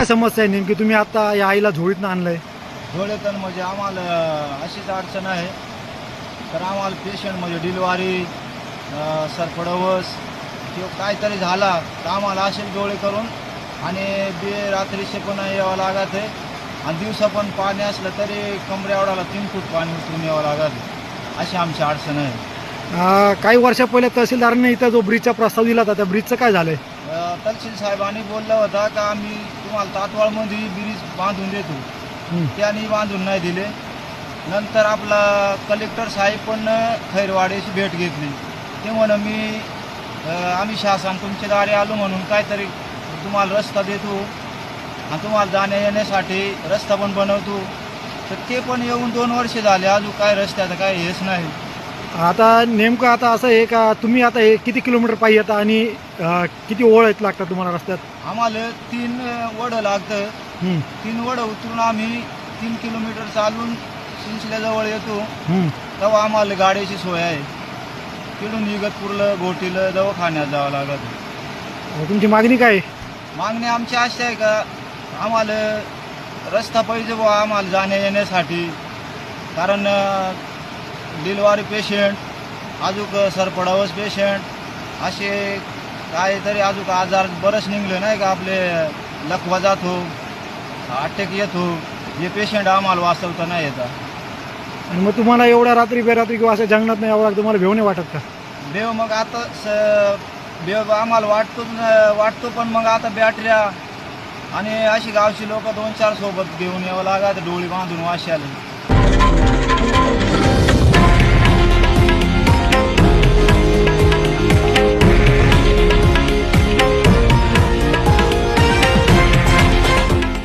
काय समस्या आहे नेमकी? तुम्ही आता या आईला झोळीतनं आणलंय. डोळेतन म्हणजे आम्हाला अशीच अडचण आहे. तर आम्हाला पेशंट म्हणजे डिलिव्हरी सरपडवस किंवा काहीतरी झाला तर आम्हाला असेच डोळे करून आणि बे रात्रीचे पण यावं लागत आहे. आणि दिवसा पण पाणी असलं तरी कमरे एवढाला तीन फूट पाणी उतरून यावं लागत अशी आमची अडचण आहे. अं, काही वर्षा पहिले तहसीलदारांनी इथं जो ब्रिजचा प्रस्ताव दिला होता त्या ब्रिजचं काय झालंय? तहसील साहेबांनी बोललं होता का आम्ही तुम्हाला तातवाळमध्ये ब्रिज बांधून देतो. त्यांनी बांधून नाही दिले. नंतर आपला कलेक्टर साहेब पण खैरवाड्याची भेट घेतली ते म्हण मी आम्ही शासन तुमच्या दारी आलो म्हणून काहीतरी तुम्हाला रस्ता देतो आणि तुम्हाला जाण्या येण्यासाठी रस्ता पण बनवतो. तर ते पण येऊन दोन वर्ष झाले. अजून काय रस्त्याचं काय हेच नाही. आता नेमकं आता असं आहे का तुम्ही आता हे किती किलोमीटर पाहिजे आता आणि अं, किती ओळ लागतात तुम्हाला रस्त्यात? आम्हाला तीन वडं लागतं. तीन वडं उतरून आम्ही तीन किलोमीटर चालून चिंचल्याजवळ येतो. तेव्हा आम्हाला गाडीची सोय आहे. तिकडून इगतपूरला घोटीला दवाखान्यात जावं लागत. अं, तुमची मागणी काय? आहे? मागणी आमची अशी आहे का आम्हाला रस्ता पाहिजे बुवा आम्हाला जाण्या येण्यासाठी कारण डिलिव्हरी पेशंट अजून सरपडावस पेशंट असे काहीतरी अजून आजार बरंच निघले नाही का? आपले लकवा जातो अटॅक येतो. हे पेशंट आम्हाला वाचवता नाही येतात आणि मग तुम्हाला एवढ्या रात्री बेरात्री किंवा असं जंगलात नाही यावं लागतं तुम्हाला भेव नाही वाटत का? बेव मग आता स बेव आम्हाला वाटतो वाटतो पण मग आता बॅटऱ्या आणि अशी गावची लोक दोन चार सोबत घेऊन यावं लागत डोळी बांधून वाशाला